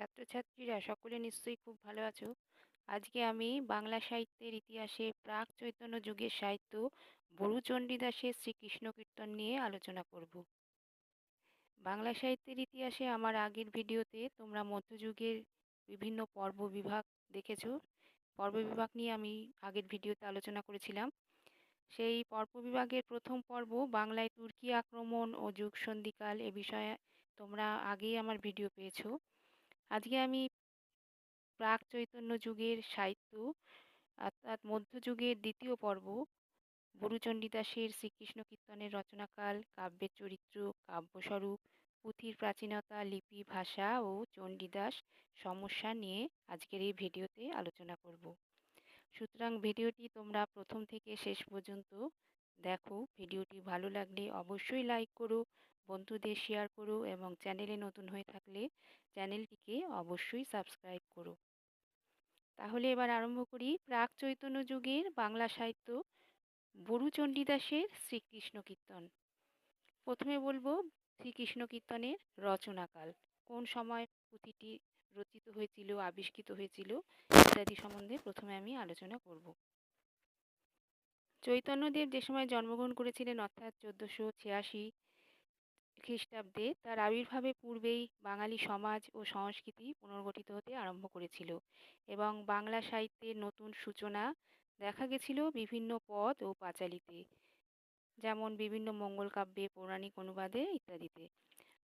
ছাত্রছাত্রীরা সকলে নিশ্চয়ই খুব ভালো আছো। আজকে আমি বাংলা সাহিত্যের ইতিহাসে প্রাক চৈতন্য যুগের সাহিত্য বড়ু চণ্ডীদাসের শ্রীকৃষ্ণ কীর্তন নিয়ে আলোচনা করব। বাংলা সাহিত্যের ইতিহাসে আমার আগের ভিডিওতে তোমরা মধ্যযুগের বিভিন্ন পর্ব বিভাগ দেখেছ। পর্ব বিভাগ নিয়ে আমি আগের ভিডিওতে আলোচনা করেছিলাম। সেই পর্ব বিভাগের প্রথম পর্ব বাংলায় তুর্কি আক্রমণ ও যুগ সন্ধিকাল এ বিষয়ে তোমরা আগেই আমার ভিডিও পেয়েছ। আজকে আমি প্রাক চৈতন্য যুগের সাহিত্য, অর্থাৎ মধ্যযুগের দ্বিতীয় পর্ব বরুচণ্ডীদাসের শ্রীকৃষ্ণ কীর্তনের রচনাকাল, কাব্যের চরিত্র, কাব্যস্বরূপ, পুঁথির প্রাচীনতা, লিপি, ভাষা ও চণ্ডীদাস সমস্যা নিয়ে আজকের এই ভিডিওতে আলোচনা করব। সুতরাং ভিডিওটি তোমরা প্রথম থেকে শেষ পর্যন্ত দেখো। ভিডিওটি ভালো লাগলে অবশ্যই লাইক করো বন্ধুদের শেয়ার করো এবং চ্যানেলে নতুন হয়ে থাকলে চ্যানেলটিকে অবশ্যই সাবস্ক্রাইব করো। তাহলে এবার আরম্ভ করি প্রাক চৈতন্য যুগের বাংলা সাহিত্য বরু চণ্ডীদাসের শ্রীকৃষ্ণ কীর্তন। প্রথমে বলব শ্রীকৃষ্ণ কীর্তনের রচনাকাল। কোন সময় পুঁথিটি রচিত হয়েছিল, আবিষ্কৃত হয়েছিল ইত্যাদি সম্বন্ধে প্রথমে আমি আলোচনা করব। চৈতন্যদেব যে সময় জন্মগ্রহণ করেছিলেন, অর্থাৎ চোদ্দোশো ছিয়াশি খ্রিস্টাব্দে তার আবির্ভাবে পূর্বেই বাঙালি সমাজ ও সংস্কৃতি পুনর্গঠিত হতে আরম্ভ করেছিল এবং বাংলা সাহিত্যের নতুন সূচনা দেখা গেছিল বিভিন্ন পদ ও পাঁচালিতে, যেমন বিভিন্ন মঙ্গল কাব্যে, পৌরাণিক অনুবাদে ইত্যাদিতে।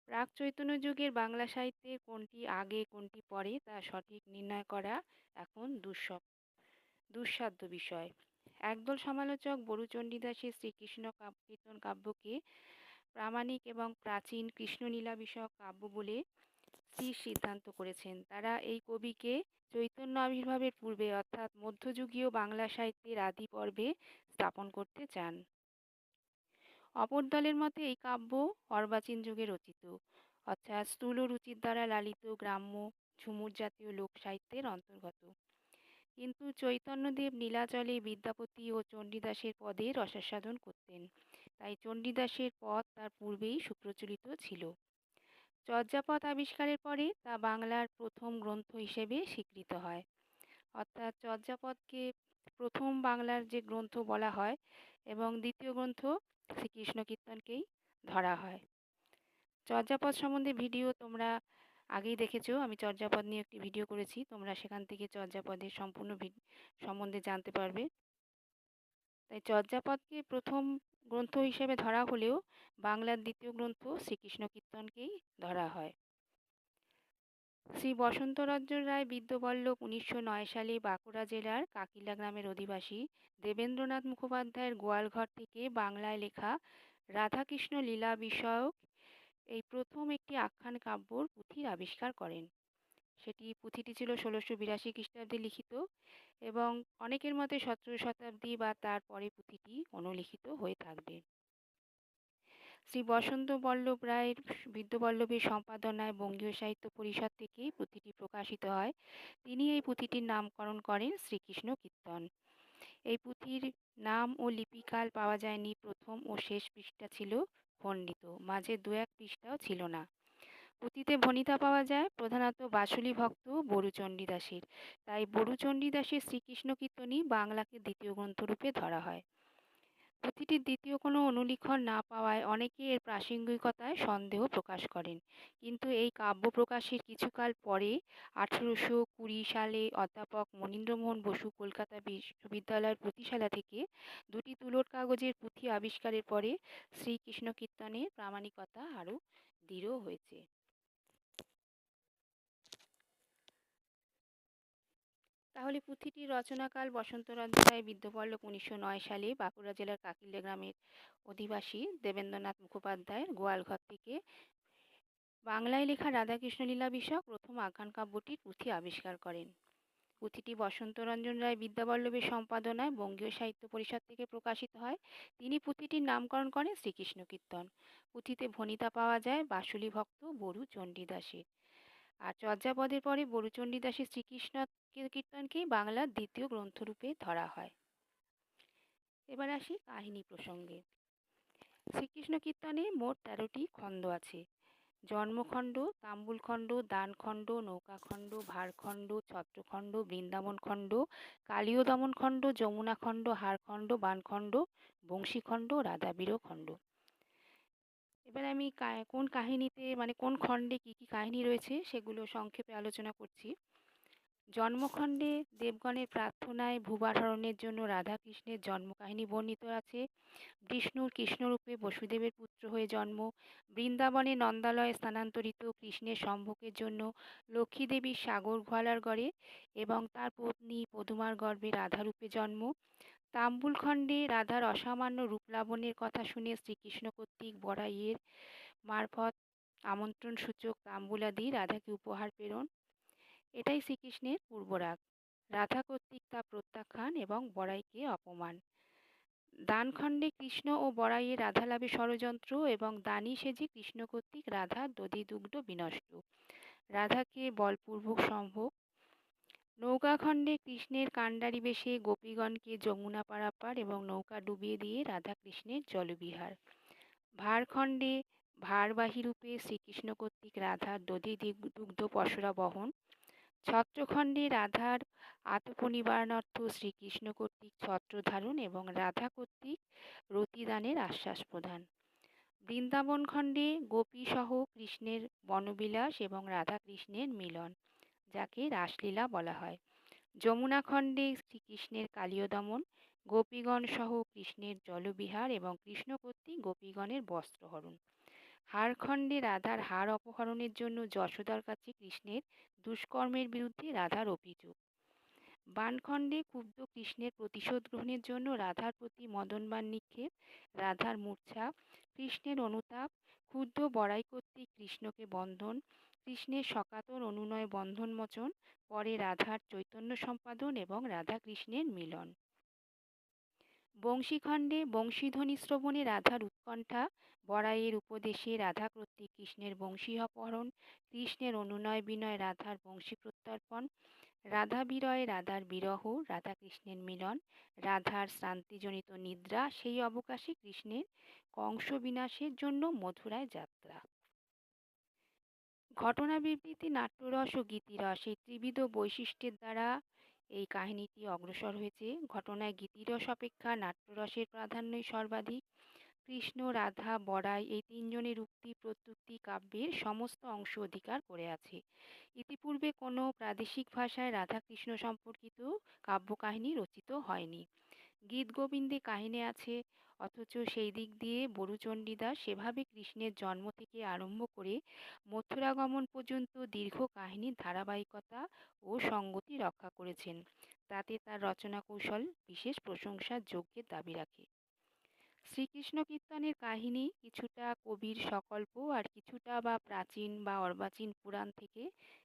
প্রাক চৈতন্য যুগের বাংলা সাহিত্যে কোনটি আগে, কোনটি পরে তা সঠিক নির্ণয় করা এখন দুঃসব, দুঃসাধ্য বিষয়। একদল সমালোচক বরুচণ্ডীদাসের শ্রীকৃষ্ণ কীর্তন কাব্যকে প্রামাণিক এবং প্রাচীন কৃষ্ণলীলা বিষয়ক কাব্য বলে স্থির সিদ্ধান্ত করেছেন। তারা এই কবিকে চৈতন্য আবির্ভাবের পূর্বে অর্থাৎ মধ্যযুগীয় বাংলা সাহিত্যের আদি পর্বে স্থাপন করতে চান। অপর দলের মতে এই কাব্য অর্বাচীন যুগে রচিত। অর্থাৎ স্থূল রুচির দ্বারা লালিত, গ্রাম্য, ঝুমুর জাতীয় লোক সাহিত্যের অন্তর্গত। কিন্তু চৈতন্যদেব নীলাচলে বিদ্যাপতি ও চণ্ডীদাসের পদে রসাস্বাদন করতেন। তাই চণ্ডীদাসের পথ তার পূর্বেই সুপ্রচলিত ছিল। চর্যাপদ আবিষ্কারের পরে তা বাংলার প্রথম গ্রন্থ হিসেবে স্বীকৃত হয়। অর্থাৎ চর্যাপদকে প্রথম বাংলার যে গ্রন্থ বলা হয় এবং দ্বিতীয় গ্রন্থ শ্রীকৃষ্ণ কীর্তনকেই ধরা হয়। চর্যাপদ সম্বন্ধে ভিডিও তোমরা আগেই দেখেছ, আমি চর্যাপদ নিয়ে একটি ভিডিও করেছি, তোমরা সেখান থেকে চর্যাপদের সম্পূর্ণ সম্বন্ধে জানতে পারবে। তাই চর্যাপদকে প্রথম গ্রন্থ হিসেবে ধরা হলেও বাংলার দ্বিতীয় গ্রন্থ শ্রীকৃষ্ণ কীর্তনকেই ধরা হয়। শ্রী বসন্তরঞ্জন রায় বিদ্যবল্লভ উনিশশো নয় সালে বাঁকুড়া জেলার কাকিলা গ্রামের অধিবাসী দেবেন্দ্রনাথ মুখোপাধ্যায়ের গোয়ালঘর থেকে বাংলায় লেখা রাধাকৃষ্ণ লীলা বিষয়ক এই প্রথম একটি আখ্যান কাব্যর পুঁথির আবিষ্কার করেন। সেটি পুঁথিটি ছিল ষোলোশো বিরাশি খ্রিস্টাব্দে লিখিত এবং অনেকের মতে সতেরো শতাব্দী বা তার পরে পুঁথিটি অনুলিখিত হয়ে থাকবে। শ্রী বসন্ত বল্লভ রায়ের বিদ্যবল্লভের সম্পাদনায় বঙ্গীয় সাহিত্য পরিষদ থেকে পুঁথিটি প্রকাশিত হয়। তিনি এই পুঁথিটির নামকরণ করেন শ্রীকৃষ্ণ কীর্তন। এই পুঁথির নাম ও লিপিকাল পাওয়া যায়নি। প্রথম ও শেষ পৃষ্ঠা ছিল খণ্ডিত। মাঝে দু এক পৃষ্ঠাও ছিল না। পুঁথিতে ভনিতা পাওয়া যায়, প্রধানত বাসুলি ভক্ত বরুচণ্ডী দাসের তাই বরুচণ্ডী দাসের শ্রীকৃষ্ণ কীর্তনই বাংলাকে দ্বিতীয় গ্রন্থরূপে ধরা হয়। পুঁথিটির দ্বিতীয় কোনো অনুলিখন না পাওয়ায় অনেকে এর প্রাসঙ্গিকতায় সন্দেহ প্রকাশ করেন। কিন্তু এই কাব্য প্রকাশের কিছুকাল পরে আঠেরোশো কুড়ি সালে অধ্যাপক মনীন্দ্রমোহন বসু কলকাতা বিশ্ববিদ্যালয়ের পুঁথিশালা থেকে দুটি তুলোর কাগজের পুঁথি আবিষ্কারের পরে শ্রীকৃষ্ণ কীর্তনের প্রামাণিকতা আরও দৃঢ় হয়েছে। তাহলে পুঁথিটির রচনাকাল বসন্ত রায় বিদ্যপল্লব উনিশশো নয় সালে বাঁকুড়া জেলার কাকিল্যা গ্রামের অধিবাসী দেবেন্দ্রনাথ মুখোপাধ্যায়ের গোয়ালঘর থেকে বাংলায় লেখা রাধাকৃষ্ণ লীলা বিষয়ক প্রথম আখ্যান কাব্যটির পুঁথি আবিষ্কার করেন। পুঁথিটি বসন্ত রঞ্জন রায় বিদ্যাবল্লভের সম্পাদনায় বঙ্গীয় সাহিত্য পরিষদ থেকে প্রকাশিত হয়। তিনি পুঁথিটির নামকরণ করেন শ্রীকৃষ্ণ কীর্তন পুঁথিতে ভনিতা পাওয়া যায় বাসুলি ভক্ত বরু চণ্ডীদাসের। আর চর্যাপদের পরে বরুচণ্ডী দাসের শ্রীকৃষ্ণ কীর্তনকেই বাংলার দ্বিতীয় গ্রন্থরূপে ধরা হয়। এবার আসি কাহিনী প্রসঙ্গে। শ্রীকৃষ্ণ কীর্তনে মোট তেরোটি খণ্ড আছে। জন্মখণ্ড, তাম্বুলখণ্ড, দানখণ্ড, নৌকাখণ্ড, ভারখণ্ড, ছত্রখণ্ড, বৃন্দাবনখণ্ড কালীয় দমনখণ্ড যমুনাখণ্ড, হারখণ্ড, বানখণ্ড, বংশীখণ্ড রাধাবীরও খণ্ড এবার আমি কোন কাহিনীতে মানে কোন খণ্ডে কী কী কাহিনী রয়েছে সেগুলো সংক্ষেপে আলোচনা করছি। জন্মখণ্ডে দেবগণের প্রার্থনায় ভূভারণের জন্য রাধা রাধাকৃষ্ণের জন্মকাহিনী বর্ণিত আছে। বিষ্ণুর কৃষ্ণরূপে বসুদেবের পুত্র হয়ে জন্ম। বৃন্দাবনে নন্দালয়ে স্থানান্তরিত কৃষ্ণের সম্ভোগের জন্য লক্ষ্মীদেবীর সাগর ঘোয়ালার গড়ে এবং তার পত্নী পদুমার গর্ভে রাধারূপে জন্ম। তাম্বুলখণ্ডে রাধার অসামান্য রূপলাবণের কথা শুনে শ্রীকৃষ্ণ কর্তৃক বড়াইয়ের মারফত আমন্ত্রণসূচক তাম্বুলাদি রাধাকে উপহার প্রেরণ। এটাই শ্রীকৃষ্ণের পূর্বরাগ। রাধা কর্তৃক তা প্রত্যাখ্যান এবং বড়াইকে অপমান। দানখণ্ডে কৃষ্ণ ও বড়াইয়ের রাধা লাভে ষড়যন্ত্র এবং দানি সেজে কৃষ্ণ কর্তৃক রাধার দধিদুগ্ধ বিনষ্ট। রাধাকে বলপূর্বক সম্ভব নৌকাখণ্ডে কৃষ্ণের কাণ্ডারি বেশে গোপীগণকে যমুনা পারাপার এবং নৌকা ডুবিয়ে দিয়ে রাধা কৃষ্ণের জলবিহার। ভারখণ্ডে ভারবাহী রূপে শ্রীকৃষ্ণ কর্তৃক রাধার দধি দুগ্ধ পশরা বহন। ছত্রখণ্ডে রাধার আতপনিবারণার্থ শ্রীকৃষ্ণ কর্তৃক ছত্র ধারণ এবং রাধা কর্তৃক রতিদানের আশ্বাস প্রদান। বৃন্দাবন খণ্ডে গোপীসহ কৃষ্ণের বনবিলাস এবং রাধা কৃষ্ণের মিলন। যাকে রাসলীলা বলা হয়। যমুনা খণ্ডে শ্রীকৃষ্ণের কালীয় দমন গোপীগণ সহ কৃষ্ণের জলবিহার এবং কৃষ্ণ কর্তৃক গোপীগণের বস্ত্রহরণ। হারখণ্ডে রাধার হার অপহরণের জন্য যশোদার কাছে কৃষ্ণের দুষ্কর্মের বিরুদ্ধে রাধার অভিযোগ। বানখণ্ডে ক্ষুব্ধ কৃষ্ণের প্রতিশোধ গ্রহণের জন্য রাধার প্রতি মদনবান নিক্ষেপ, রাধার মূর্ছা, কৃষ্ণের অনুতাপ, ক্ষুব্ধ বড়াই কর্তৃক কৃষ্ণকে বন্ধন কৃষ্ণের সকাতর অনুনয় বন্ধনমোচন পরে রাধার চৈতন্য সম্পাদন এবং রাধা কৃষ্ণের মিলন। বংশীখণ্ডে বংশীধ্বনি শ্রবণে রাধার উৎকণ্ঠা, বড়াইয়ের উপদেশে রাধা কর্তৃক কৃষ্ণের বংশী অপহরণ কৃষ্ণের অনুনয় বিনয় রাধার বংশী প্রত্যর্পণ রাধা বিরয় রাধার বিরহ রাধা কৃষ্ণের মিলন, রাধার শ্রান্তিজনিত নিদ্রা, সেই অবকাশে কৃষ্ণের কংস বিনাশের জন্য মথুরায় যাত্রা। ঘটনা বিবৃতি নাট্যরস ও গীতিরস এই ত্রিবিধ বৈশিষ্ট্যের দ্বারা এই কাহিনীটি অগ্রসর হয়েছে। ঘটনায় গীতিরস অপেক্ষা, নাট্যরসের প্রাধান্যই সর্বাধিক। কৃষ্ণ, রাধা, বড়াই এই তিনজনের উক্তি, প্রত্যুক্তি, কাব্যের সমস্ত অংশ অধিকার করে আছে। ইতিপূর্বে কোনো প্রাদেশিক ভাষায় রাধা কৃষ্ণ সম্পর্কিত কাব্যকাহিনী রচিত হয়নি। গীত গোবিন্দে কাহিনী আছে অথচ সেই দিক দিয়ে বরুচণ্ডীদাস সেভাবে কৃষ্ণের জন্ম থেকে আরম্ভ করে মথুরাগমন পর্যন্ত দীর্ঘ কাহিনীর ধারাবাহিকতা ও সঙ্গতি রক্ষা করেছেন। তাতে তার রচনা কৌশল বিশেষ প্রশংসার যোগ্যের দাবি রাখে। শ্রীকৃষ্ণ কীর্তনের কাহিনী কিছুটা কবির সকল্প আর কিছুটা বা প্রাচীন বা অর্বাচীন পুরাণ থেকে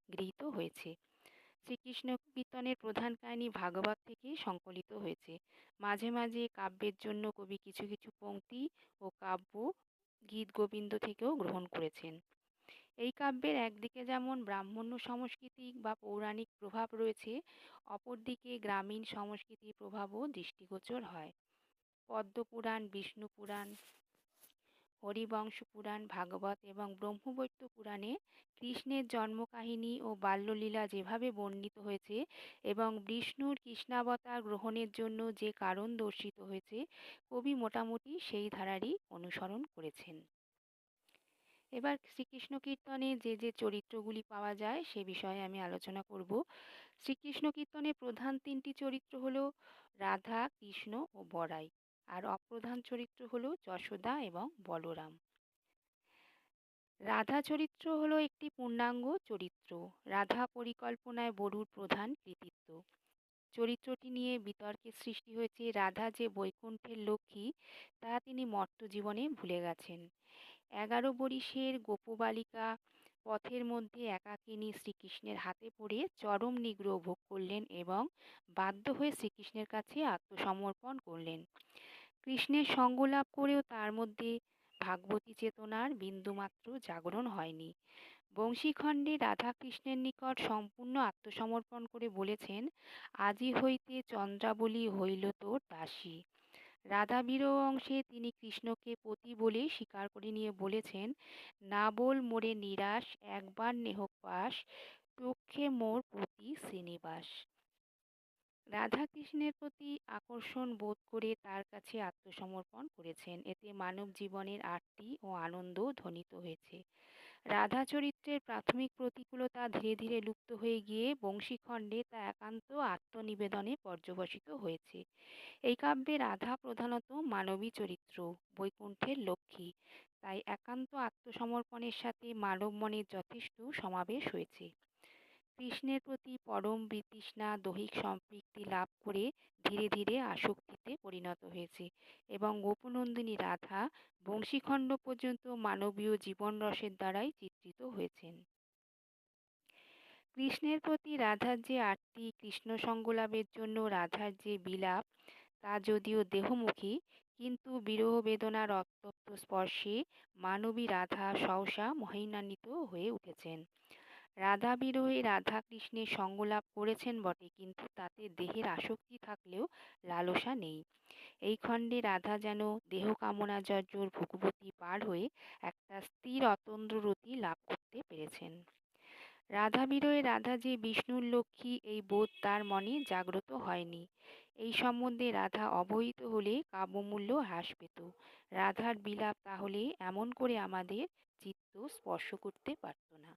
গৃহীত হয়েছে। শ্রীকৃষ্ণ কীর্তনের প্রধান কাহিনী ভাগবত থেকে সংকলিত হয়েছে। মাঝে মাঝে কাব্যের জন্য কবি কিছু কিছু পংক্তি ও কাব্য গীত গোবিন্দ থেকেও গ্রহণ করেছেন। এই কাব্যের একদিকে যেমন ব্রাহ্মণ্য সাংস্কৃতিক বা পৌরাণিক প্রভাব রয়েছে, অপরদিকে গ্রামীণ সংস্কৃতির প্রভাবও দৃষ্টিগোচর হয়। পদ্মপুরাণ বিষ্ণু পুরাণ হরিবংশ পুরাণ, ভাগবত এবং ব্রহ্মবৈত্য পুরাণে কৃষ্ণের জন্মকাহিনী ও বাল্যলীলা যেভাবে বর্ণিত হয়েছে এবং বিষ্ণুর কৃষ্ণাবতার গ্রহণের জন্য যে কারণ দর্শিত হয়েছে, কবি মোটামুটি সেই ধারারই অনুসরণ করেছেন। এবার শ্রীকৃষ্ণ কীর্তনে যে যে চরিত্রগুলি পাওয়া যায় সে বিষয়ে আমি আলোচনা করব। শ্রীকৃষ্ণ কীর্তনে প্রধান তিনটি চরিত্র হল রাধা, কৃষ্ণ ও বড়াই। আর অপ্রধান চরিত্র হলো যশোদা এবং বলরাম। রাধা চরিত্র হলো একটি পূর্ণাঙ্গ চরিত্র। রাধা পরিকল্পনায় বরুর প্রধান কৃতিত্ব। চরিত্রটি নিয়ে বিতর্কের সৃষ্টি হয়েছে রাধা যে বৈকুণ্ঠের লক্ষ্মী, তা তিনি মর্ত জীবনে ভুলে গেছেন। এগারো বরিশের গোপবালিকা পথের মধ্যে একাকিনী শ্রীকৃষ্ণের হাতে পড়ে চরম নিগ্রহ ভোগ করলেন এবং বাধ্য হয়ে শ্রীকৃষ্ণের কাছে আত্মসমর্পণ করলেন। কৃষ্ণের সঙ্গ লাভ করেও তার মধ্যে ভাগবতী চেতনার বিন্দুমাত্র জাগরণ হয়নি। বংশীখণ্ডে রাধাকৃষ্ণের নিকট সম্পূর্ণ আত্মসমর্পণ করে বলেছেন, আজি হইতে চন্দ্রাবলী হইল তোর দাসী। রাধা বিরহ অংশে তিনি কৃষ্ণকে পতি বলে স্বীকার করে নিয়ে বলেছেন, না বল মোরে নিরাশ, একবার নেহ পাশ, চক্ষে মোর প্রতি শ্রীনিবাস। রাধা কৃষ্ণের প্রতি আকর্ষণ বোধ করে তার কাছে আত্মসমর্পণ করেছেন। এতে মানব জীবনের আরতি ও আনন্দ ধ্বনিত হয়েছে। রাধা চরিত্রের প্রাথমিক প্রতিকূলতা ধীরে ধীরে লুপ্ত হয়ে গিয়ে বংশীখণ্ডে তা একান্ত আত্মনিবেদনে পর্যবসিত হয়েছে। এই কাব্যে রাধা প্রধানত মানবী চরিত্র, বৈকুণ্ঠের লক্ষ্মী। তাই একান্ত আত্মসমর্পণের সাথে মানব মনের যথেষ্ট সমাবেশ হয়েছে। কৃষ্ণের প্রতি পরম বিতৃষ্ণা, দৈহিক সম্পৃক্তি লাভ করে ধীরে ধীরে আসক্তিতে পরিণত হয়েছে এবং গোপনন্দিনী রাধা বংশীখণ্ড পর্যন্ত মানবীয় জীবন রসের দ্বারাই চিত্রিত হয়েছেন। কৃষ্ণের প্রতি রাধার যে আরতি কৃষ্ণ সঙ্গলাভের জন্য রাধার যে বিলাপ, তা যদিও দেহমুখী, কিন্তু বিরহ বেদনার রক্তপ্ত স্পর্শে মানবী রাধা সহসা মহিমান্বিত হয়ে উঠেছেন। রাধা বিরহে রাধা কৃষ্ণের সঙ্গলাভ করেছেন বটে, কিন্তু তাতে দেহের আসক্তি থাকলেও লালসা নেই। এই খণ্ডে রাধা যেন দেহ কামনা জর্জর ভূগবতী পার হয়ে একটা স্থির অতন্দ্র রতি লাভ করতে পেরেছেন। রাধা বিরহে রাধা যে বিষ্ণুর লক্ষ্মী, এই বোধ তার মনে জাগ্রত হয়নি। এই সম্বন্ধে রাধা অবহিত হলে কাব্যমূল্য হ্রাস পেত। রাধার বিলাপ তাহলে এমন করে আমাদের চিত্ত স্পর্শ করতে পারত না।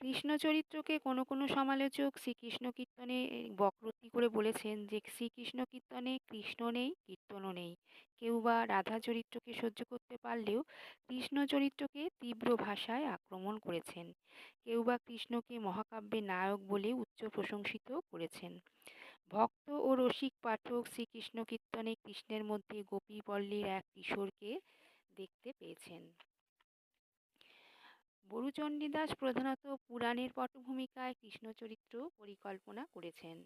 কৃষ্ণ চরিত্রকে কোনো কোনো সমালোচক শ্রীকৃষ্ণ কীর্তনে বক্রোক্তি করে বলেছেন যে শ্রীকৃষ্ণ কীর্তনে কৃষ্ণ নেই, কীর্তনও নেই। কেউ বা রাধা চরিত্রকে সহ্য করতে পারলেও কৃষ্ণ চরিত্রকে তীব্র ভাষায় আক্রমণ করেছেন। কেউ বা কৃষ্ণকে মহাকাব্যের নায়ক বলে উচ্চ প্রশংসিত করেছেন। ভক্ত ও রসিক পাঠক শ্রীকৃষ্ণ কীর্তনে কৃষ্ণের মধ্যে গোপী পল্লীর এক কিশোরকে দেখতে পেয়েছেন। বরুচণ্ডীদাস প্রধানত পুরাণের পটভূমিকায় কৃষ্ণ চরিত্র পরিকল্পনা করেছেন।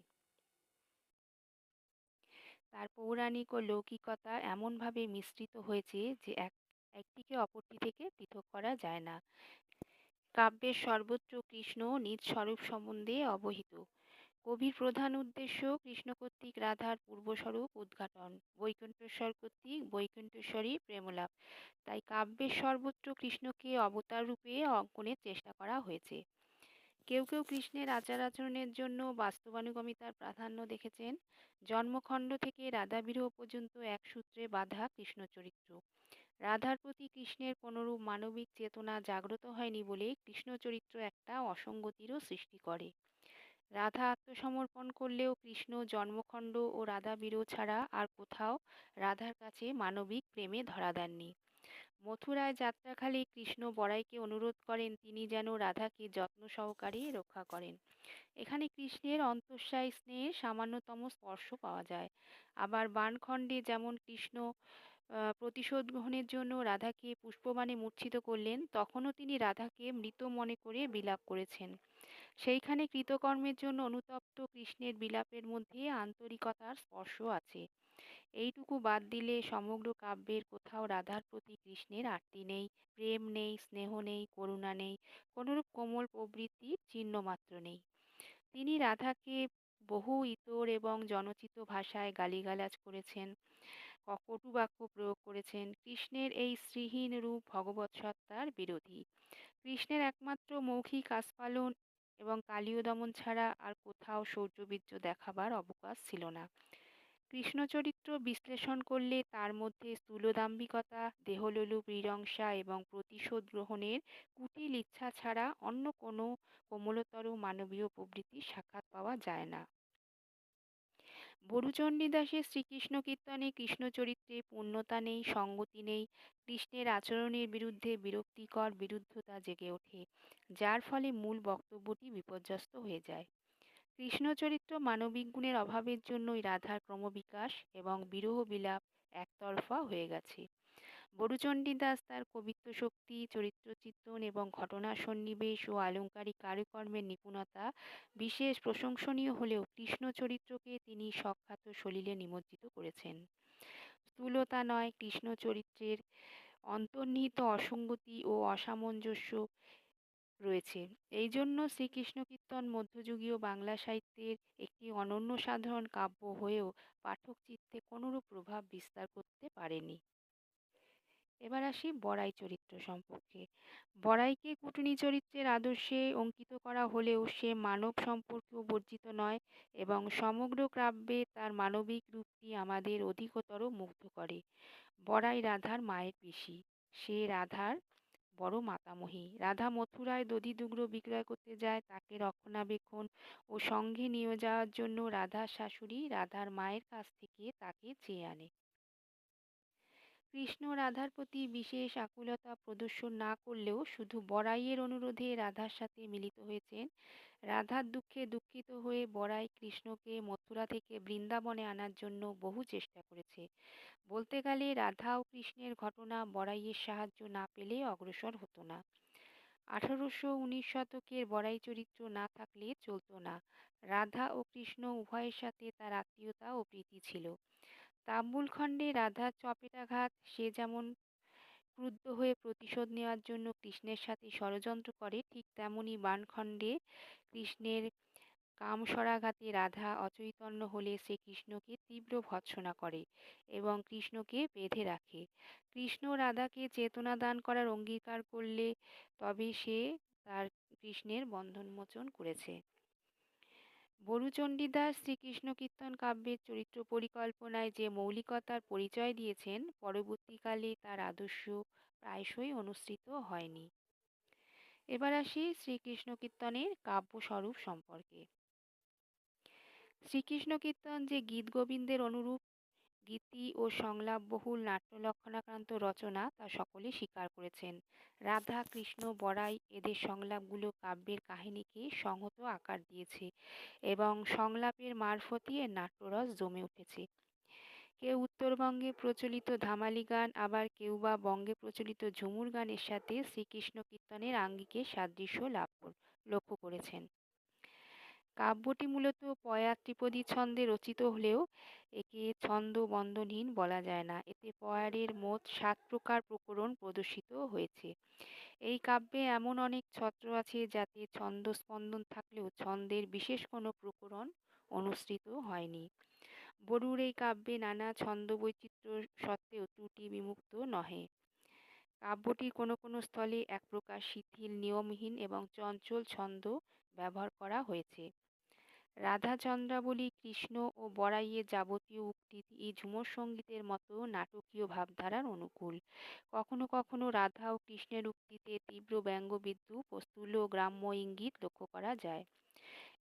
তার পৌরাণিক ও লৌকিকতা এমনভাবে মিশ্রিত হয়েছে যে এক, একটিকে অপরটি থেকে পৃথক করা যায় না। কাব্যের সর্বোচ্চ কৃষ্ণ নিজ স্বরূপ সম্বন্ধে অবহিত। কবির প্রধান উদ্দেশ্য কৃষ্ণ কর্তৃক রাধার পূর্বস্বরূপ উদ্ঘাটন। বৈকুণ্ঠেশ্বর কর্তৃক বৈকুণ্ঠেশ্বরী প্রেমলাভ। তাই কাব্যের সর্বত্র কৃষ্ণকে অবতার রূপে অঙ্কনের চেষ্টা করা হয়েছে। কেউ কেউ কৃষ্ণের আচার আচরণের জন্য বাস্তবানুগমিতার প্রাধান্য দেখেছেন। জন্মখণ্ড থেকে রাধা বিরহ পর্যন্ত এক সূত্রে বাধা কৃষ্ণ চরিত্র। রাধার প্রতি কৃষ্ণের কোনরূপ মানবিক চেতনা জাগ্রত হয়নি বলে কৃষ্ণ চরিত্র একটা অসঙ্গতিরও সৃষ্টি করে। রাধা আত্মসমর্পণ করলেও কৃষ্ণ জন্মখণ্ড ও রাধা বিরহ ছাড়া আর কোথাও রাধার কাছে মানবিক প্রেমে ধরা দেননি। মথুরায় যাত্রাকালে কৃষ্ণ বড়াইকে অনুরোধ করেন তিনি যেন রাধাকে যত্ন সহকারে রক্ষা করেন। এখানে কৃষ্ণের অন্তঃসায় স্নেহের সামান্যতম স্পর্শ পাওয়া যায়। আবার বাণখণ্ডে যেমন কৃষ্ণ প্রতিশোধ গ্রহণের জন্য রাধাকে পুষ্পবাণে মূর্ছিত করলেন, তখনও তিনি রাধাকে মৃত মনে করে বিলাপ করেছেন। সেইখানে কৃতকর্মের জন্য অনুতপ্ত কৃষ্ণের বিলাপের মধ্যে আন্তরিকতার স্পর্শ আছে। এইটুকু বাদ দিলে সমগ্র কাব্যের কোথাও রাধার প্রতি কৃষ্ণের আরতি নেই, প্রেম নেই, স্নেহ নেই, করুণা নেই, কোনোরূপ কোমল প্রবৃত্তির চিহ্ন মাত্র নেই। তিনি রাধাকে বহু ইতর এবং জনচিত ভাষায় গালিগালাজ করেছেন কটু বাক্য প্রয়োগ করেছেন, কৃষ্ণের এই শ্রীহীন রূপ ভগবৎ সত্তার বিরোধী। কৃষ্ণের একমাত্র মৌখিক আস্ফালন এবং কালীয় দমন ছাড়া আর কোথাও শৌর্যবীর্য দেখাবার অবকাশ ছিল না। কৃষ্ণ চরিত্র বিশ্লেষণ করলে তার মধ্যে স্থূলদাম্বিকতা দেহললু বীরংসা এবং প্রতিশোধ গ্রহণের কুটিল ইচ্ছা ছাড়া অন্য কোনো কোমলতর মানবীয় প্রবৃত্তির সাক্ষাৎ পাওয়া যায় না। বরুচণ্ডী দাসের শ্রীকৃষ্ণ কীর্তনে কৃষ্ণচরিত্রে পূর্ণতা নেই, সঙ্গতি নেই, কৃষ্ণের আচরণের বিরুদ্ধে বিরক্তিকর বিরুদ্ধতা জেগে ওঠে, যার ফলে মূল বক্তব্যটি বিপর্যস্ত হয়ে যায়। কৃষ্ণচরিত্র মানবিক গুণের অভাবের জন্যই রাধার ক্রমবিকাশ এবং বিরহ বিলাপ একতরফা হয়ে গেছে। বরুচণ্ডী দাস তার কবিত্ব শক্তি চরিত্র চিত্রণ এবং ঘটনা সন্নিবেশ ও আলংকারিক কার্যকর্মের নিপুণতা বিশেষ প্রশংসনীয় হলেও কৃষ্ণ চরিত্রকে তিনি সখ্যাত সলিলে নিমজ্জিত করেছেন। স্থূলতা নয়, কৃষ্ণ চরিত্রের অন্তর্নিহিত অসঙ্গতি ও অসামঞ্জস্য রয়েছে। এই জন্য শ্রীকৃষ্ণ কীর্তন মধ্যযুগীয় বাংলা সাহিত্যের একটি অনন্য সাধারণ কাব্য হয়েও পাঠক চিত্তে কোনোরূপ প্রভাব বিস্তার করতে পারেনি। এবার আসি বড়াই চরিত্র সম্পর্কে। বড়াইকে কুটুনি চরিত্রের আদর্শে অঙ্কিত করা হলেও সে মানব সম্পর্কেও বর্জিত নয় এবং সমগ্র কাব্যে তার মানবিক রূপটি আমাদের অধিকতর মুগ্ধ করে। বড়াই রাধার মায়ের পিসি সে রাধার বড় মাতামহী। রাধা মথুরায় দধি দুগ্র বিক্রয় করতে যায়, তাকে রক্ষণাবেক্ষণ ও সঙ্গে নিয়ে যাওয়ার জন্য রাধার শাশুড়ি রাধার মায়ের কাছ থেকে তাকে চেয়ে আনে। কৃষ্ণ রাধার প্রতি বিশেষ আকুলতা প্রদর্শন না করলেও শুধু বড়াইয়ের অনুরোধে রাধার সাথে মিলিত হয়েছেন। রাধার দুঃখে দুঃখিত হয়ে বড়াই কৃষ্ণকে মথুরা থেকে বৃন্দাবনে আনার জন্য বহু চেষ্টা করেছে। বলতে গেলে রাধা ও কৃষ্ণের ঘটনা বড়াইয়ের সাহায্য না পেলে অগ্রসর হতো না। আঠারোশো উনিশ শতকের বড়াই চরিত্র না থাকলে চলতো না। রাধা ও কৃষ্ণ উভয়ের সাথে তার আত্মীয়তা ও প্রীতি ছিল। তাম্বুল খণ্ডে রাধার চপেটাঘাত, সে যেমন ক্রুদ্ধ হয়ে প্রতিশোধ নেওয়ার জন্য কৃষ্ণের সাথে ষড়যন্ত্র করে, ঠিক তেমনই বানখণ্ডে কৃষ্ণের কামসরাঘাতে রাধা অচৈতন্য হলে সে কৃষ্ণকে তীব্র ভৎসনা করে এবং কৃষ্ণকে বেঁধে রাখে। কৃষ্ণ রাধাকে চেতনা দান করার অঙ্গীকার করলে তবে সে তার কৃষ্ণের বন্ধনমোচন করেছে। বরুচণ্ডীদাস শ্রীকৃষ্ণ কীর্তন কাব্যের চরিত্র পরিকল্পনায় যে মৌলিকতার পরিচয় দিয়েছেন, পরবর্তীকালে তার আদর্শ প্রায়শই অনুসৃত হয়নি। এবার আসি শ্রীকৃষ্ণ কীর্তনের কাব্যস্বরূপ সম্পর্কে। শ্রীকৃষ্ণ কীর্তন যে গীত গোবিন্দের অনুরূপ গীতি ও সংলাপবহুল নাট্যলক্ষণাক্রান্ত রচনা তা সকলে স্বীকার করেছেন। রাধা, কৃষ্ণ, বড়াই এদের সংলাপগুলো কাব্যের কাহিনীকে সংহত আকার দিয়েছে এবং সংলাপের মারফতই এর নাট্যরস জমে উঠেছে। কেউ উত্তরবঙ্গে প্রচলিত ধামালি গান, আবার কেউ বা বঙ্গে প্রচলিত ঝুমুর গানের সাথে শ্রীকৃষ্ণ কীর্তনের আঙ্গিকে সাদৃশ্য লাভ লক্ষ্য করেছেন। কাব্যটি মূলত পয়া ত্রিপদী ছন্দে রচিত হলেও একে ছন্দ বন্ধনহীন বলা যায় না। এতে পয়ারের মোট সাত প্রকার প্রকরণ প্রদর্শিত হয়েছে। এই কাব্যে এমন অনেক ছত্র আছে যাতে ছন্দ স্পন্দন থাকলেও ছন্দের বিশেষ কোনো প্রকরণ অনুসৃত হয়নি। বরুর এই কাব্যে নানা ছন্দ বৈচিত্র্য সত্ত্বেও ত্রুটি বিমুক্ত নহে। কাব্যটি কোনো কোনো স্থলে এক প্রকার শিথিল, নিয়মহীন এবং চঞ্চল ছন্দ ব্যবহার করা হয়েছে। রাধা চন্দ্রাবলী কৃষ্ণ ও বড়াইয়ের যাবতীয় উক্তি এই ঝুমুর সঙ্গীতের মতো নাটকীয় ভাবধারার অনুকূল। কখনো কখনো রাধা ও কৃষ্ণের উক্তিতে তীব্র ব্যঙ্গবিদ্রুপ ও স্থূল গ্রাম্য ইঙ্গিত লক্ষ্য করা যায়।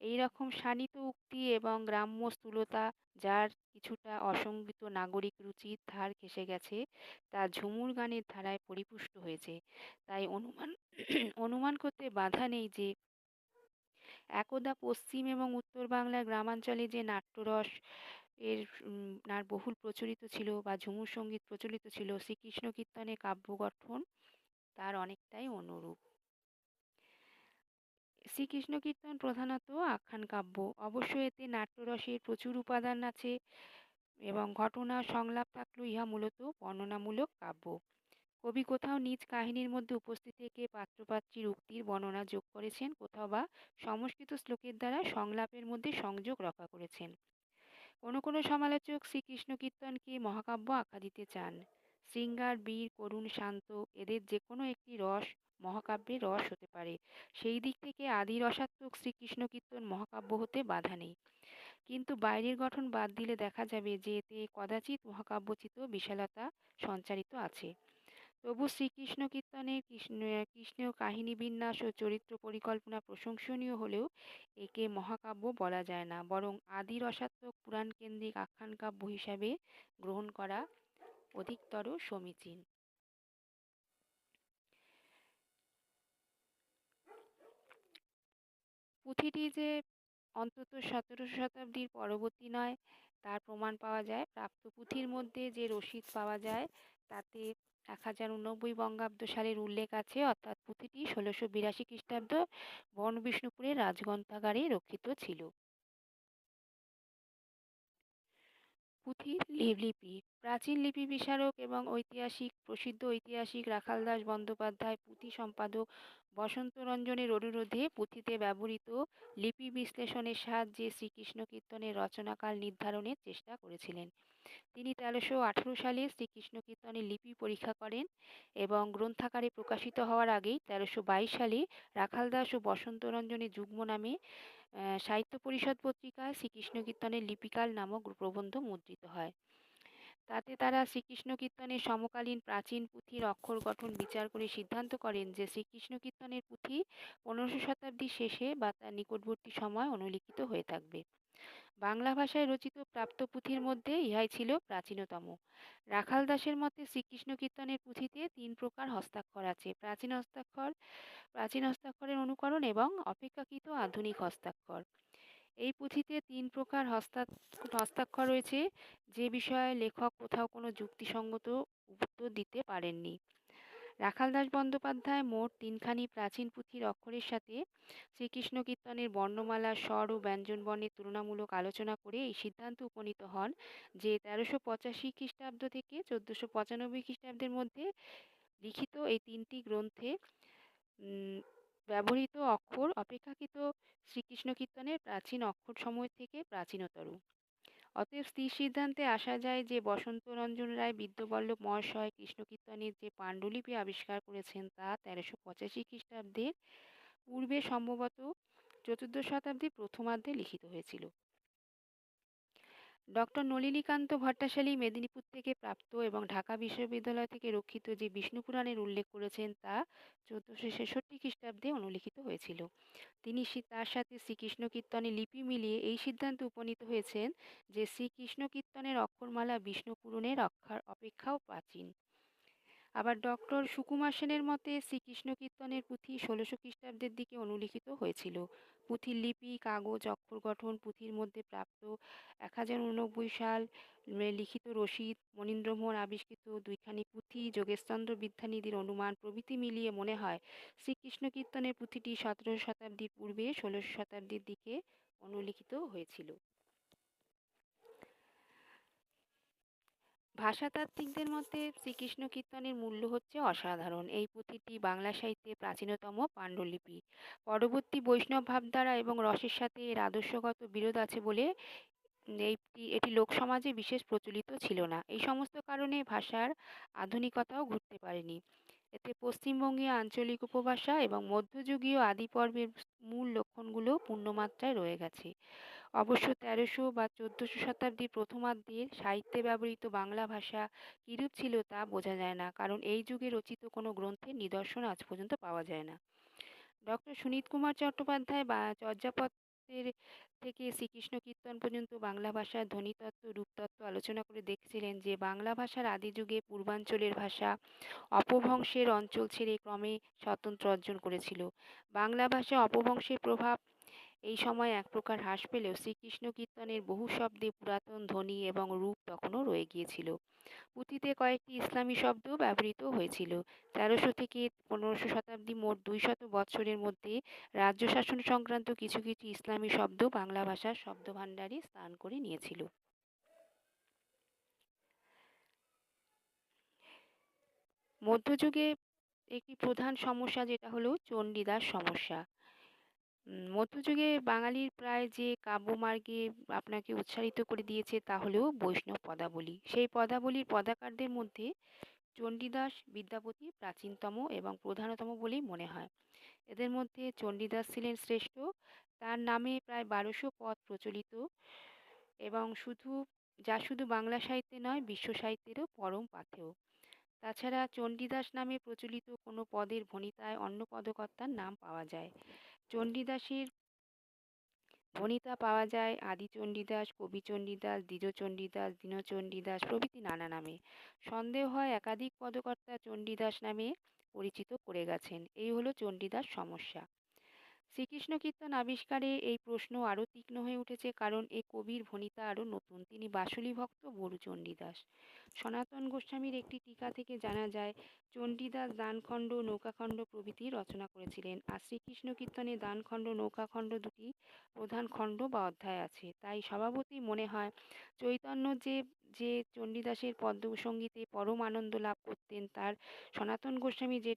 এই রকম শানিত উক্তি এবং গ্রাম্য স্থূলতা যার কিছুটা অসঙ্গিত নাগরিক রুচির ধার ঘেঁষে গেছে, তা ঝুমুর গানের ধারায় পরিপুষ্ট হয়েছে। তাই অনুমান অনুমান করতে বাধা নেই যে একদা পশ্চিম এবং উত্তর বাংলার গ্রামাঞ্চলে যে নাট্যরস এর নার বহুল প্রচলিত ছিল বা ঝুমুর সংগীত প্রচলিত ছিল, শ্রীকৃষ্ণ কীর্তনে কাব্য গঠন তার অনেকটাই অনুরূপ। শ্রীকৃষ্ণ কীর্তন প্রধানত আখ্যান কাব্য। অবশ্য এতে নাট্যরসের প্রচুর উপাদান আছে এবং ঘটনা সংলাপ থাকলেও ইহা মূলত বর্ণনামূলক কাব্য। কবি কোথাও নিজ কাহিনীর মধ্যে উপস্থিত থেকে পাত্রপাত্রীর উক্তির বর্ণনা যোগ করেছেন, কোথাও বা সংস্কৃত শ্লোকের দ্বারা সংলাপের মধ্যে সংযোগ রক্ষা করেছেন। কোনো কোনো সমালোচক শ্রীকৃষ্ণ কীর্তনকে মহাকাব্য আখ্যা দিতে চান। শৃঙ্গার, বীর, করুণ, শান্ত, এদের যে কোনো একটি রস, মহাকাব্যের রস হতে পারে। সেই দিক থেকে আদি রসাত্মক শ্রীকৃষ্ণ কীর্তন মহাকাব্য হতে বাধা নেই। কিন্তু বাইরের গঠন বাদ দিলে দেখা যাবে যে এতে কদাচিৎ মহাকাব্যচিত বিশালতা সঞ্চারিত আছে। তবু শ্রীকৃষ্ণ কীর্তনের কৃষ্ণ, কৃষ্ণীয় কাহিনী বিন্যাস ও চরিত্র পরিকল্পনা প্রশংসনীয় হলেও একে মহাকাব্য বলা যায় না। বরং আদি রসাত্মক পুরাণ কেন্দ্রিক আখ্যান কাব্য হিসাবে গ্রহণ করা অধিকতর সমীচীন। পুঁথিটি যে অন্তত সতেরোশো শতাব্দীর পরবর্তী নয়, তার প্রমাণ পাওয়া যায়। প্রাপ্ত পুঁথির মধ্যে যে রসিদ পাওয়া যায়, তাতে এক হাজার উনব্বই বঙ্গাব্দ সালের উল্লেখ আছে। অর্থাৎ পুঁথিটি ষোলোশো বিরাশি খ্রিস্টাব্দ বনবিষ্ণুপুরের রাজগ্রন্থাগারে রক্ষিত ছিল। পুঁথির লিপি, প্রাচীন লিপি বিশারক এবং ঐতিহাসিক, প্রসিদ্ধ ঐতিহাসিক রাখালদাস বন্দ্যোপাধ্যায় পুঁথি সম্পাদক বসন্ত রঞ্জনের অনুরোধে পুঁথিতে ব্যবহৃত লিপি বিশ্লেষণের সাহায্যে শ্রীকৃষ্ণ কীর্তনের রচনাকাল নির্ধারণের চেষ্টা করেছিলেন। তিনি তেরোশো আঠেরো সালে শ্রীকৃষ্ণ কীর্তনের লিপি পরীক্ষা করেন এবং গ্রন্থাকারে প্রকাশিত হওয়ার আগেই তেরোশো বাইশ সালে রাখালদাস ও বসন্ত রঞ্জনের যুগ্ম নামে সাহিত্য পরিষদ পত্রিকায় শ্রীকৃষ্ণ কীর্তনের লিপিকাল নামক প্রবন্ধ মুদ্রিত হয়। তাতে তারা শ্রীকৃষ্ণ কীর্তনের সমকালীন প্রাচীন পুঁথির অক্ষর গঠন বিচার করে সিদ্ধান্ত করেন যে শ্রীকৃষ্ণ কীর্তনের পুঁথি পনেরোশো শতাব্দীর শেষে বা তার নিকটবর্তী সময় অনুলিখিত হয়ে থাকবে। বাংলা ভাষায় রচিত প্রাপ্ত পুঁথির মধ্যে ইহাই ছিল প্রাচীনতম। রাখাল দাসের মতে শ্রীকৃষ্ণ কীর্তনের পুঁথিতে তিন প্রকার হস্তাক্ষর আছে, প্রাচীন হস্তাক্ষর, প্রাচীন হস্তাক্ষরের অনুকরণ এবং অপেক্ষাকৃত আধুনিক হস্তাক্ষর। এই পুঁথিতে তিন প্রকার হস্তা, হস্তাক্ষর রয়েছে, যে বিষয়ে লেখক কোথাও কোনো যুক্তিসঙ্গত উত্তর দিতে পারেননি। রাখালদাস বন্দ্যোপাধ্যায় মোট তিনখানি প্রাচীন পুঁথির অক্ষরের সাথে শ্রীকৃষ্ণ কীর্তনের বর্ণমালা, স্বর ও ব্যঞ্জনবর্ণের তুলনামূলক আলোচনা করে এই সিদ্ধান্ত উপনীত হন যে তেরোশো পঁচাশি খ্রিস্টাব্দ থেকে চোদ্দোশো পঁচানব্বই খ্রিস্টাব্দের মধ্যে লিখিত এই তিনটি গ্রন্থে ব্যবহৃত অক্ষর অপেক্ষাকৃত শ্রীকৃষ্ণ কীর্তনের প্রাচীন অক্ষর অক্ষরসমূহের থেকে প্রাচীনতর। অতএব স্থির সিদ্ধান্তে আসা যায় যে, বসন্ত রঞ্জন রায় বিদ্যবল্লভ মহাশয়, কৃষ্ণ কীর্তনের যে পাণ্ডুলিপি আবিষ্কার করেছেন তা তেরোশো পঁচাশি খ্রিস্টাব্দের পূর্বে সম্ভবত চতুর্দশ শতাব্দীর প্রথমার্ধে লিখিত হয়েছিল। ডক্টর নলিনীকান্ত ভট্টাশালী মেদিনীপুর থেকে প্রাপ্ত এবং ঢাকা বিশ্ববিদ্যালয় থেকে রক্ষিত যে বিষ্ণু পুরাণের উল্লেখ করেছেন তা চোদ্দশো ছেষট্টি খ্রিস্টাব্দে অনুলিখিত হয়েছিল। তিনি তার সাথে শ্রীকৃষ্ণ কীর্তনে লিপি মিলিয়ে এই সিদ্ধান্তে উপনীত হয়েছেন যে শ্রীকৃষ্ণ কীর্তনের অক্ষরমালা বিষ্ণু পুরাণের অক্ষর অপেক্ষাও প্রাচীন। আবার ডক্টর সুকুমার সেনের মতে শ্রীকৃষ্ণ কীর্তনের পুঁথি ষোলোশো খ্রিস্টাব্দের দিকে অনুলিখিত হয়েছিল। পুঁথির লিপি, কাগজ, অক্ষর গঠন পুঁথির মধ্যে প্রাপ্ত এক হাজার উননব্বই সাল লিখিত রশিদ, মনীন্দ্রমোহন আবিষ্কৃত দুইখানি পুঁথি, যোগেশচন্দ্র বিদ্যানিধির অনুমান প্রভৃতি মিলিয়ে মনে হয় শ্রীকৃষ্ণ কীর্তনের পুঁথিটি সতেরো শতাব্দীর পূর্বে ষোলোশো শতাব্দীর দিকে অনুলিখিত হয়েছিল। ভাষাতাত্ত্বিকদের মতে শ্রীকৃষ্ণ কীর্তনের মূল্য হচ্ছে অসাধারণ। এই পুঁথিটি বাংলা সাহিত্যে প্রাচীনতম পাণ্ডুলিপি। পরবর্তী বৈষ্ণব ভাবধারা এবং রসের সাথে এর আদর্শগত বিরোধ আছে বলে এইটি, এটি লোকসমাজে বিশেষ প্রচলিত ছিল না। এই সমস্ত কারণে ভাষার আধুনিকতাও ঘটতে পারেনি। এতে পশ্চিমবঙ্গীয় আঞ্চলিক উপভাষা এবং মধ্যযুগীয় আদি পর্বের মূল লক্ষণগুলো পূর্ণমাত্রায় রয়ে গেছে। অবশ্য তেরোশো বা চোদ্দোশো শতাব্দীর প্রথমার্ধের সাহিত্যে ব্যবহৃত বাংলা ভাষা কিরূপ ছিল তা বোঝা যায় না। কারণ এই যুগে রচিত কোনো গ্রন্থের নিদর্শন আজ পর্যন্ত পাওয়া যায় না। ডক্টর সুনীত কুমার চট্টোপাধ্যায় বা চর্যাপদের থেকে শ্রীকৃষ্ণ কীর্তন পর্যন্ত বাংলা ভাষার ধ্বনিতত্ত্ব, রূপতত্ত্ব আলোচনা করে দেখছিলেন যে, বাংলা ভাষার আদি যুগে পূর্বাঞ্চলের ভাষা অপভ্রংশের অঞ্চল ছেড়ে ক্রমে স্বতন্ত্র অর্জন করেছিল। বাংলা ভাষা অপভ্রংশের প্রভাব এই সময় এক প্রকার হ্রাস পেলেও শ্রীকৃষ্ণ কীর্তনের বহু শব্দে পুরাতন, ধ্বনি এবং রূপ তখনও রয়ে গিয়েছিল। পুঁথিতে কয়েকটি ইসলামী শব্দ ব্যবহৃত হয়েছিল। তেরোশো থেকে পনেরোশো শতাব্দী মোট দুই শত বৎসরের মধ্যে রাজ্য শাসন সংক্রান্ত কিছু কিছু ইসলামী শব্দ বাংলা ভাষার শব্দভাণ্ডারে স্থান করে নিয়েছিল। মধ্যযুগে একটি প্রধান সমস্যা যেটা হলো চণ্ডীদাস সমস্যা। মধ্যযুগে বাঙালির প্রায় যে কাব্যমার্গে আপনাকে উৎসাহিত করে দিয়েছে তা হলো বৈষ্ণব পদাবলী। সেই পদাবলীর পদাকারদের মধ্যে চণ্ডীদাস বিদ্যাপতি প্রাচীনতম এবং প্রধানতম বলেই মনে হয়। এদের মধ্যে চণ্ডীদাস ছিলেন শ্রেষ্ঠ। তার নামে প্রায় বারোশো পদ প্রচলিত এবং শুধু, যা শুধু বাংলা সাহিত্যে নয়, বিশ্ব সাহিত্যেরও পরম পাথেয়। তাছাড়া চণ্ডীদাস নামে প্রচলিত কোনো পদের ভণিতায় অন্য পদকর্তার নাম পাওয়া যায়। চণ্ডীদাসের বনিতা পাওয়া যায়, আদি চণ্ডীদাস, কবি চণ্ডীদাস, দ্বিজ চণ্ডীদাস দীনচণ্ডীদাস প্রভৃতি নানা নামে। সন্দেহ হয় একাধিক পদকর্তা চণ্ডীদাস নামে পরিচিত করে গেছেন। এই হলো চণ্ডীদাস সমস্যা। শ্রীকৃষ্ণ কীর্তন আবিষ্কারে এই প্রশ্ন আরও তীক্ষ্ণ হয়ে উঠেছে কারণ এ কবির ভণিতা আরও নতুন। তিনি বাসুলি ভক্ত বড়ু চণ্ডীদাস সনাতন গোস্বামীর একটি টিকা থেকে জানা যায়, চণ্ডীদাস দানখণ্ড নৌকাখণ্ড প্রভৃতি রচনা করেছিলেন আর শ্রীকৃষ্ণ কীর্তনে দানখণ্ড, নৌকাখণ্ড দুটি প্রধান খণ্ড বা অধ্যায় আছে। তাই স্বভাবতই মনে হয়, চৈতন্য যে যে চণ্ডীদাসের পদ্মসঙ্গীতে পরম আনন্দ লাভ করতেন, তার সনাতন গোস্বামী যে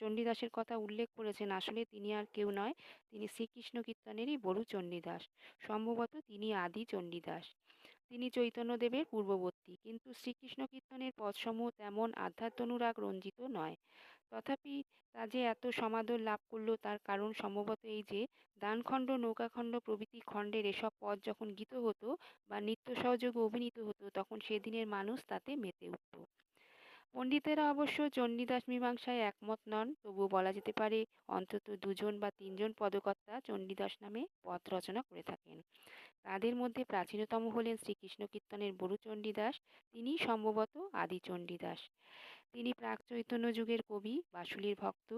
চণ্ডীদাসের কথা উল্লেখ করেছেন, আসলে তিনি আর কেউ নয়, তিনি শ্রীকৃষ্ণ কীর্তনেরই বড়ু চণ্ডীদাস। সম্ভবত তিনি আদি চণ্ডীদাস। তিনি চৈতন্যদেবের পূর্ববর্তী কিন্তু শ্রীকৃষ্ণ কীর্তনের পদসমূহ তেমন আধ্যাত্মানুরাগ রঞ্জিত নয়। তথাপি তা যে এত সমাদর লাভ করল তার কারণ সম্ভবত এই যে, দানখণ্ড, নৌকাখণ্ড প্রভৃতি খণ্ডের এসব পদ যখন গীত হতো বা নিত্য সহযোগে অভিনীত হতো, তখন সেদিনের মানুষ তাতে মেতে উঠত। পণ্ডিতেরা অবশ্য চণ্ডীদাস মীমাংসায় একমত নন, তবুও বলা যেতে পারে অন্তত দুজন বা তিনজন পদকর্তা চণ্ডীদাস নামে পথ রচনা করে থাকেন। তাদের মধ্যে প্রাচীনতম হলেন শ্রীকৃষ্ণ কীর্তনের বড়ু চণ্ডীদাস, তিনি সম্ভবত আদি চণ্ডীদাস। তিনি প্রাক চৈতন্য যুগের কবি, বাসুলির ভক্ত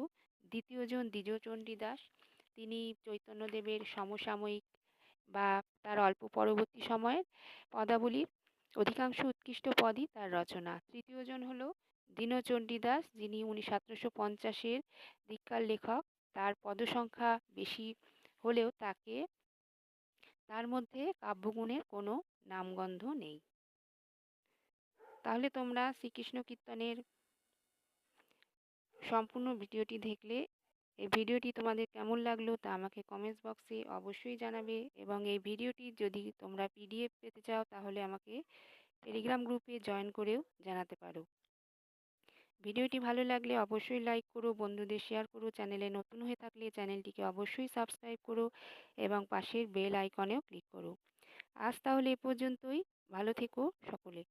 দ্বিতীয়জন দ্বিজ চণ্ডীদাস। তিনি চৈতন্যদেবের সমসাময়িক বা তার অল্প পরবর্তী সময়ের পদাবলীর অধিকাংশ উৎকৃষ্ট পদই তার রচনা। তৃতীয়জন হল দীনচণ্ডীদাস যিনি উনি সতেরোশো পঞ্চাশের দিককার লেখক। তার পদসংখ্যা বেশি হলেও তাকে তার মধ্যে কাব্যগুণের কোনো নামগন্ধ নেই। তাহলে তোমরা শ্রীকৃষ্ণ কীর্তনের সম্পূর্ণ ভিডিওটি দেখলে, এই ভিডিওটি তোমাদের কেমন লাগল তা আমাকে কমেন্টস বক্সে অবশ্যই জানাবে এবং এই ভিডিওটি যদি তোমরা পিডিএফ পেতে চাও তাহলে আমাকে টেলিগ্রাম গ্রুপে জয়েন করেও জানাতে পারো। ভিডিওটি ভালো লাগলে অবশ্যই লাইক করো, বন্ধুদের শেয়ার করো, চ্যানেলে নতুন হয়ে থাকলে চ্যানেলটিকে অবশ্যই সাবস্ক্রাইব করো এবং পাশের বেল আইকনেও ক্লিক করো। আজ তাহলে এ পর্যন্তই। ভালো থেকো সকলে।